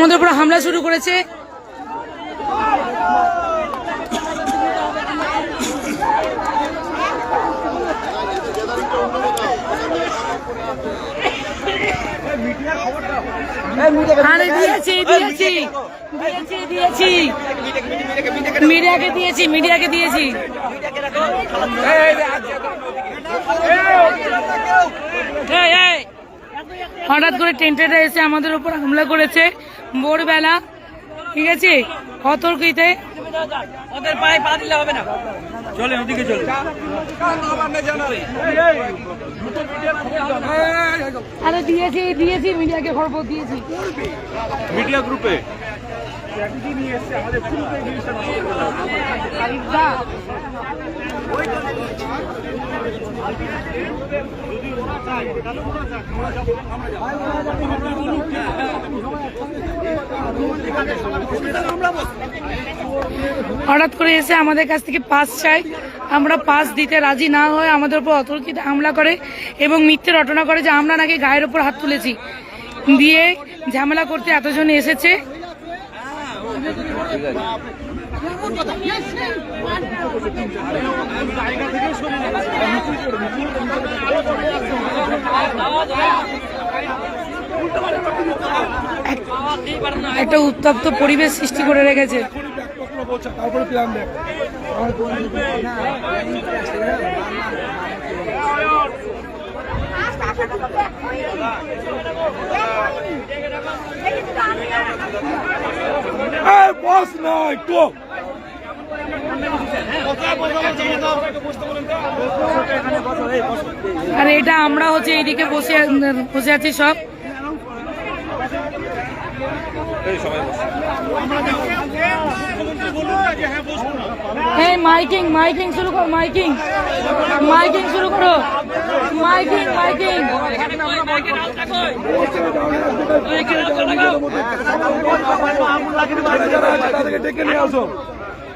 আমাদের উপর হামলা শুরু করেছে। আরে দিয়েছি দিয়েছি। দিয়েছি দিয়েছি। মিডিয়াকে দিয়েছি মিডিয়াকে দিয়েছি এই, এই। হঠাৎ করে টেন্টেরা এসে আমাদের উপর হামলা করেছে ভোরবেলা ঠিক আছে? অতর্কিতে। ওদের পায়ে পা দিলে হবে না। চলে ওদিকে চলে আরে দিয়েছি দিয়েছি মিডিয়াকে খবর দিয়েছি। মিডিয়া গ্রুপে? হঠাৎ করে এসে আমাদের কাছ থেকে পাস চাই। আমরা পাস দিতে রাজি না হয়ে আমাদের উপর অতর্কিত হামলা করে এবং মিথ্যে রটনা করে যে আমরা নাকি গায়ের উপর হাত তুলেছি। দিয়ে ঝামেলা করতে এতজন এসেছে। একটা উত্তপ্ত পরিবেশ সৃষ্টি করে রেখেছে। বস না একটু আর এটা আমরা হচ্ছে এইদিকে বসে বসে আছি সব। এই মাইকিং মাইকিং শুরু করো মাইকিং। মাইকিং শুরু করো। Miking miking. ডেকে নিয়ে আসো